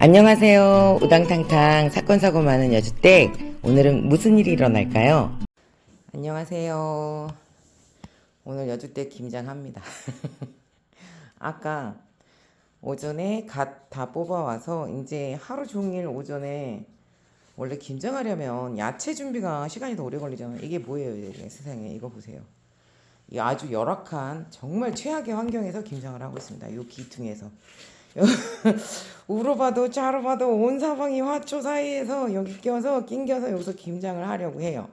안녕하세요. 우당탕탕 사건 사고 많은 여주댁. 오늘은 무슨 일이 일어날까요? 안녕하세요. 오늘 여주댁 김장합니다. 아까 오전에 갓 다 뽑아와서 이제 하루 종일 오전에 원래 김장하려면 야채 준비가 시간이 더 오래 걸리잖아요. 이게 뭐예요, 이게 세상에 이거 보세요. 이 아주 열악한 정말 최악의 환경에서 김장을 하고 있습니다. 요 기퉁에서. 우러봐도 좌로 봐도 온 사방이 화초 사이에서 여기 껴서 낑겨서 여기서 김장을 하려고 해요.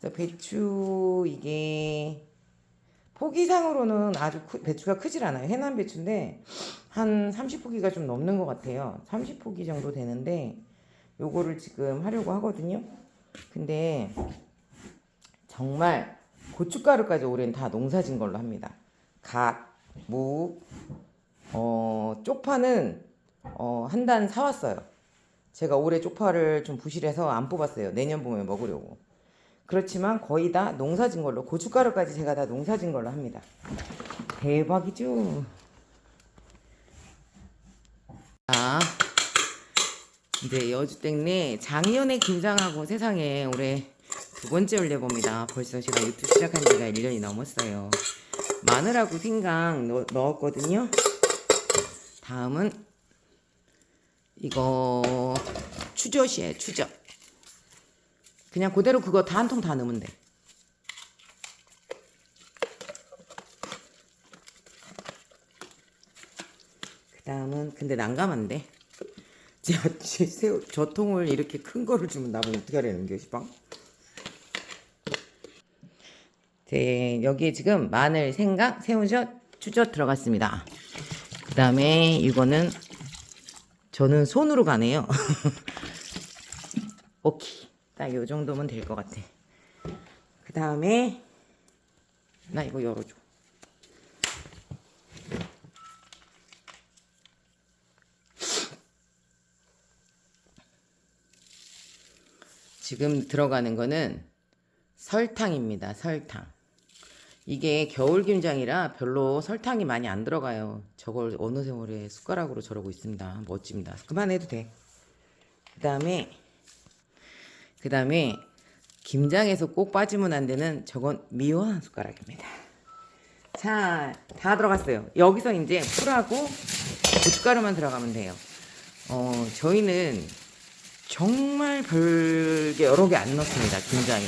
그래서 배추 이게 포기상으로는 아주 크- 배추가 크질 않아요. 해남 배추인데 한 30포기가 좀 넘는 것 같아요. 30포기 정도 되는데 요거를 지금 하려고 하거든요. 근데 정말 고춧가루까지 올해는 다 농사진 걸로 합니다. 갓, 무, 어, 쪽파는 어, 한 단 사왔어요. 제가 올해 쪽파를 좀 부실해서 안 뽑았어요. 내년 봄에 먹으려고. 그렇지만 거의 다 농사진 걸로 고춧가루까지 제가 다 농사진 걸로 합니다. 대박이죠. 아, 이제 여주땡네 작년에 김장하고 세상에 올해 두 번째 올려봅니다. 벌써 제가 유튜브 시작한 지가 1년이 넘었어요. 마늘하고 생강 넣, 넣었거든요. 다음은 이거 추젓이에요, 추젓. 그냥 그대로 그거 다 한 통 다 넣으면 돼. 그 다음은 근데 난감한데. 저, 통을 이렇게 큰 거를 주면 나보고 어떻게 하려는 게 시방? 네, 여기에 지금 마늘, 생강, 새우젓, 추젓 들어갔습니다. 그 다음에 이거는 저는 손으로 가네요. 오케이. 딱 요 정도면 될 것 같아. 그 다음에 나 이거 열어줘. 지금 들어가는 거는 설탕입니다. 설탕. 이게 겨울 김장이라 별로 설탕이 많이 안 들어가요. 저걸 어느 세월에 숟가락으로 저러고 있습니다. 멋집니다. 그만해도 돼. 그 다음에, 그 다음에, 김장에서 꼭 빠지면 안 되는 저건 미워 한 숟가락입니다. 자, 다 들어갔어요. 여기서 이제 풀하고 고춧가루만 들어가면 돼요. 어, 저희는 정말 별게 여러 개 안 넣습니다. 김장에.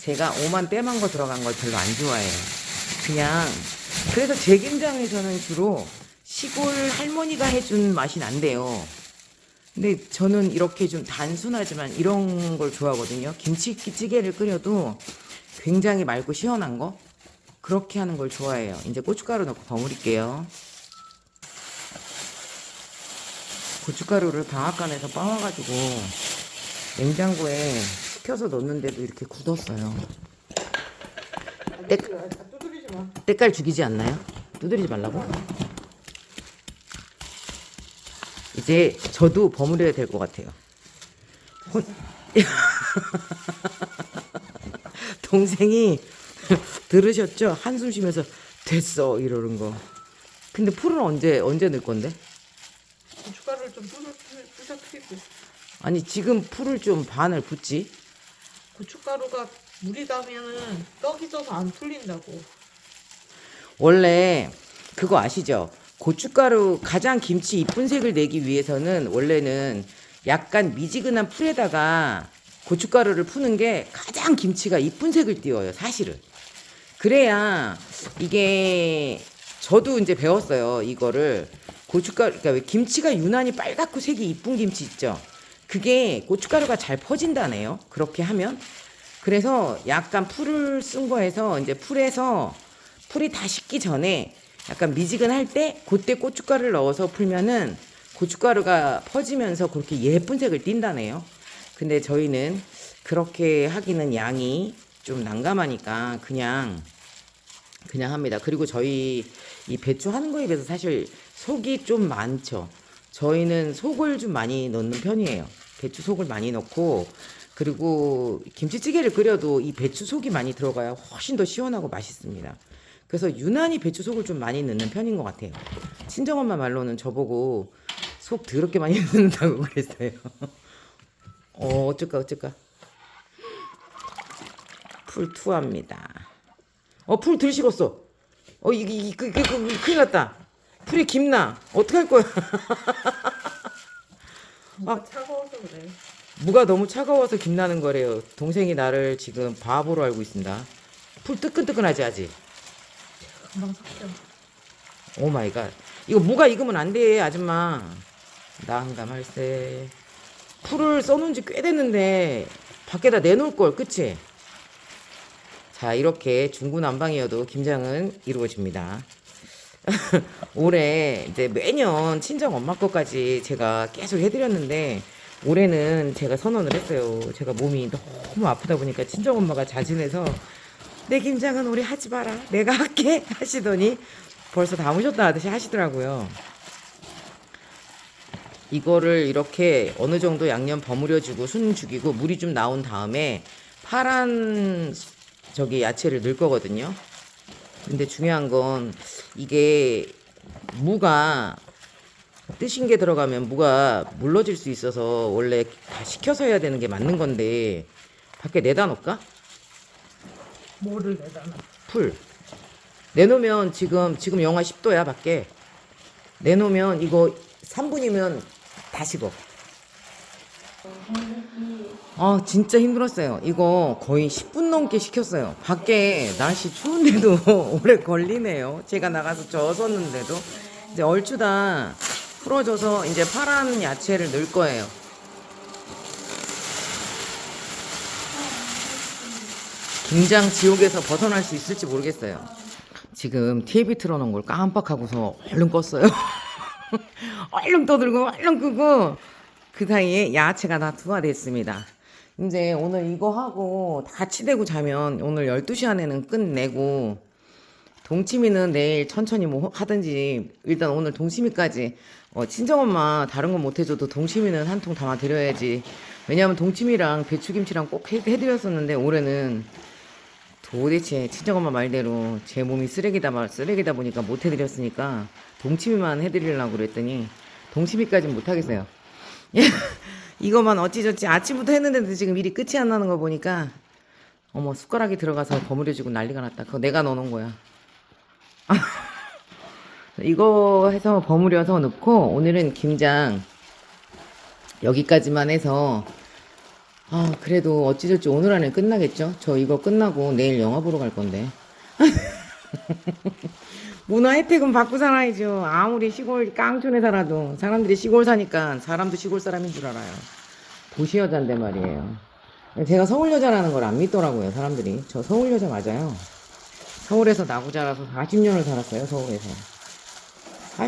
제가 오만 빼만 거 들어간 걸 별로 안 좋아해요. 그냥 그래서 제 김장에서는 주로 시골 할머니가 해준 맛이 난대요. 근데 저는 이렇게 좀 단순하지만 이런 걸 좋아하거든요. 김치찌개를 끓여도 굉장히 맑고 시원한 거 그렇게 하는 걸 좋아해요. 이제 고춧가루 넣고 버무릴게요. 고춧가루를 방앗간에서 빻아가지고 냉장고에 식혀서 넣는데도 이렇게 굳었어요. 때, 두드리지 마. 때깔 죽이지 않나요? 두드리지 말라고? 이제 저도 버무려야 될 것 같아요. 혼... 동생이 들으셨죠? 한숨 쉬면서 됐어 이러는 거. 근데 풀은 언제 언제 넣을 건데? 고춧가루를 좀 뿌려 뿌려뜨리고 아니 지금 풀을 좀 반을 붓지. 고춧가루가 물이 닿으면은 떡이 져서 안 풀린다고. 원래 그거 아시죠? 고춧가루 가장 김치 이쁜 색을 내기 위해서는 원래는 약간 미지근한 풀에다가 고춧가루를 푸는 게 가장 김치가 이쁜 색을 띄워요, 사실은. 그래야 이게 저도 이제 배웠어요, 이거를. 고춧가루, 그러니까 왜 김치가 유난히 빨갛고 색이 이쁜 김치 있죠? 그게 고춧가루가 잘 퍼진다네요. 그렇게 하면. 그래서 약간 풀을 쓴 거에서 이제 풀에서 풀이 다 식기 전에 약간 미지근할 때 그때 고춧가루를 넣어서 풀면은 고춧가루가 퍼지면서 그렇게 예쁜 색을 띈다네요. 근데 저희는 그렇게 하기는 양이 좀 난감하니까 그냥 그냥 합니다. 그리고 저희 이 배추 하는 거에 비해서 사실 속이 좀 많죠. 저희는 속을 좀 많이 넣는 편이에요. 배추 속을 많이 넣고 그리고 김치찌개를 끓여도 이 배추 속이 많이 들어가야 훨씬 더 시원하고 맛있습니다. 그래서 유난히 배추 속을 좀 많이 넣는 편인 것 같아요. 친정엄마 말로는 저보고 속 더럽게 많이 넣는다고 그랬어요. 어, 어쩔까, 어쩔까. 풀 투합니다. 어, 풀 들 식었어. 어, 이게, 이게, 이게, 이게, 큰일 났다. 풀이 김나. 어떡할 거야. 뭔가 차가워서 그래. 무가 너무 차가워서 김나는 거래요. 동생이 나를 지금 바보로 알고 있습니다. 풀 뜨끈뜨끈하지, 아직? 금방 삭혀. 오 마이 갓. 이거 무가 익으면 안 돼, 아줌마. 난감할세. 풀을 써놓은 지 꽤 됐는데, 밖에다 내놓을 걸, 그치? 자, 이렇게 중구난방이어도 김장은 이루어집니다. 올해 이제 매년 친정 엄마 거까지 제가 계속 해드렸는데, 올해는 제가 선언을 했어요. 제가 몸이 너무 아프다 보니까 친정 엄마가 자진해서 내 김장은 올해 하지 마라. 내가 할게. 하시더니 벌써 다 오셨다 하듯이 하시더라고요. 이거를 이렇게 어느 정도 양념 버무려주고 순 죽이고 물이 좀 나온 다음에 파란 수- 저기 야채를 넣을 거거든요. 근데 중요한 건 이게 무가 뜨신 게 들어가면 무가 물러질 수 있어서 원래 다 식혀서 해야 되는 게 맞는 건데 밖에 내다 놓을까? 뭐를 내다 놔. 풀. 내놓으면 지금 지금 영하 10도야 밖에. 내놓으면 이거 3분이면 다 식어. 아 진짜 힘들었어요. 이거 거의 10분 넘게 식혔어요. 밖에 날씨 추운데도 오래 걸리네요. 제가 나가서 젖었는데도. 이제 얼추 다 풀어져서 이제 파란 야채를 넣을 거예요 김장 지옥에서 벗어날 수 있을지 모르겠어요. 지금 TV 틀어놓은 걸 깜빡하고서 얼른 껐어요. 얼른 떠들고 얼른 끄고 그 사이에 야채가 다 투하됐습니다. 이제 오늘 이거 하고 다 치대고 자면 오늘 12시 안에는 끝내고 동치미는 내일 천천히 뭐 하든지 일단 오늘 동치미까지 어, 친정엄마 다른 건 못 해줘도 동치미는 한 통 담아 드려야지 왜냐하면 동치미랑 배추김치랑 꼭 해, 해드렸었는데 올해는 도대체 친정엄마 말대로 제 몸이 쓰레기다 말 쓰레기다 보니까 못 해드렸으니까 동치미만 해드리려고 그랬더니 동치미까지는 못 하겠어요. 이거만 어찌저찌 아침부터 했는데도 지금 일이 끝이 안 나는 거 보니까 어머 숟가락이 들어가서 버무려지고 난리가 났다. 그거 내가 넣어놓은 거야. 이거 해서 버무려서 넣고 오늘은 김장 여기까지만 해서 아 그래도 어찌저찌 오늘 안에 끝나겠죠? 저 이거 끝나고 내일 영화 보러 갈 건데. 문화 혜택은 받고 살아야죠. 아무리 시골 깡촌에 살아도 사람들이 시골 사니까 사람도 시골 사람인 줄 알아요. 도시 여잔데 말이에요. 제가 서울 여자라는 걸 안 믿더라고요 사람들이. 저 서울 여자 맞아요. 서울에서 나고 자라서 40년을 살았어요 서울에서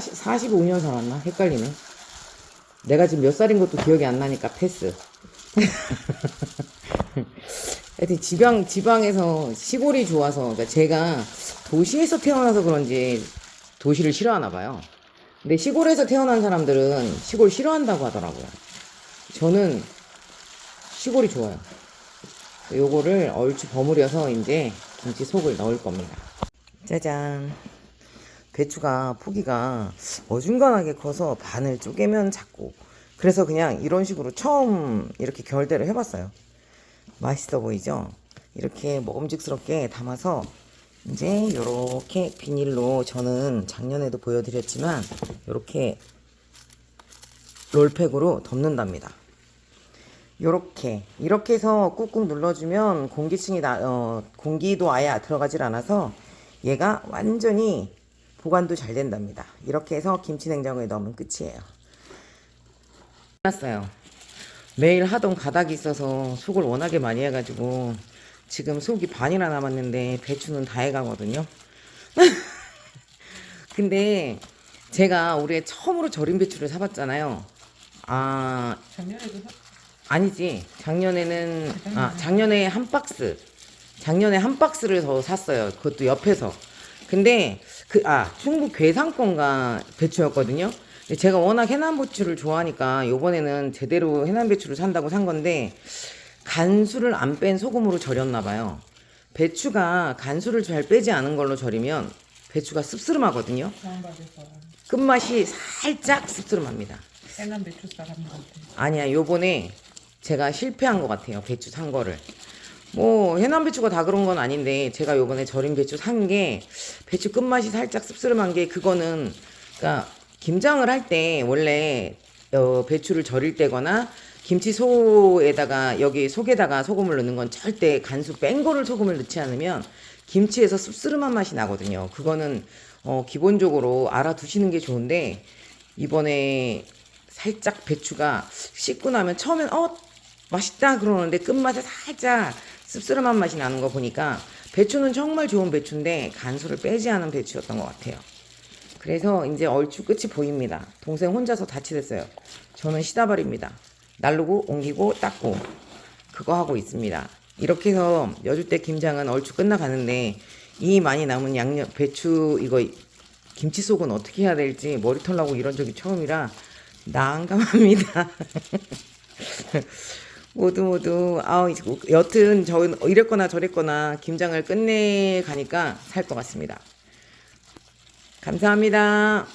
40, 45년 살았나? 헷갈리네 내가 지금 몇 살인 것도 기억이 안 나니까 패스 하여튼 지방 지방에서 시골이 좋아서 그러니까 제가 도시에서 태어나서 그런지 도시를 싫어하나 봐요. 근데 시골에서 태어난 사람들은 시골 싫어한다고 하더라고요. 저는 시골이 좋아요. 요거를 얼추 버무려서 이제 김치 속을 넣을 겁니다. 짜잔. 배추가 포기가 어중간하게 커서 반을 쪼개면 작고 그래서 그냥 이런 식으로 처음 이렇게 결대를 해봤어요. 맛있어 보이죠? 이렇게 먹음직스럽게 담아서 이제 이렇게 비닐로 저는 작년에도 보여드렸지만 이렇게 롤팩으로 덮는답니다. 요렇게 이렇게 해서 꾹꾹 눌러주면 공기층이 나, 어, 공기도 아예 들어가질 않아서 얘가 완전히 보관도 잘 된답니다. 이렇게 해서 김치 냉장고에 넣으면 끝이에요. 끝났어요. 매일 하던 가닥이 있어서 속을 워낙에 많이 해가지고 지금 속이 반이나 남았는데 배추는 다 해가거든요. 근데 제가 올해 처음으로 절임 배추를 사봤잖아요. 아 작년에도 사... 아니지 작년에는 아 작년에 한 박스 작년에 한 박스를 더 샀어요 그것도 옆에서 근데 그아 충북 괴산권가 배추였거든요. 제가 워낙 해남 배추를 좋아하니까 요번에는 제대로 해남 배추를 산다고 산 건데 간수를 안 뺀 소금으로 절였나 봐요. 배추가 간수를 잘 빼지 않은 걸로 절이면 배추가 씁쓸하거든요. 다운받아서 끝맛이 살짝 씁쓸합니다. 해남 배추 사람 같아. 아니야 요번에 제가 실패한 것 같아요. 배추 산 거를 뭐 해남 배추가 다 그런 건 아닌데 제가 요번에 절임 배추 산 게 배추 끝맛이 살짝 씁쓸한 게 그거는 그러니까 김장을 할 때 원래 어, 배추를 절일 때거나 김치소에다가 여기 속에다가 소금을 넣는 건 절대 간수 뺀 거를 소금을 넣지 않으면 김치에서 씁쓸한 맛이 나거든요. 그거는 어, 기본적으로 알아두시는 게 좋은데 이번에 살짝 배추가 씻고 나면 처음엔 어 맛있다 그러는데 끝맛에 살짝 씁쓸한 맛이 나는 거 보니까 배추는 정말 좋은 배추인데 간수를 빼지 않은 배추였던 것 같아요. 그래서 이제 얼추 끝이 보입니다. 동생 혼자서 다치됐어요. 저는 시다발입니다. 날르고 옮기고 닦고 그거 하고 있습니다. 이렇게 해서 여주대 김장은 얼추 끝나가는데 이 많이 남은 양념 배추 이거 김치 속은 어떻게 해야 될지 머리털 나고 이런 적이 처음이라 난감합니다. 모두 모두 아우 이제 여튼 저 이랬거나 저랬거나 김장을 끝내 가니까 살 것 같습니다. 감사합니다.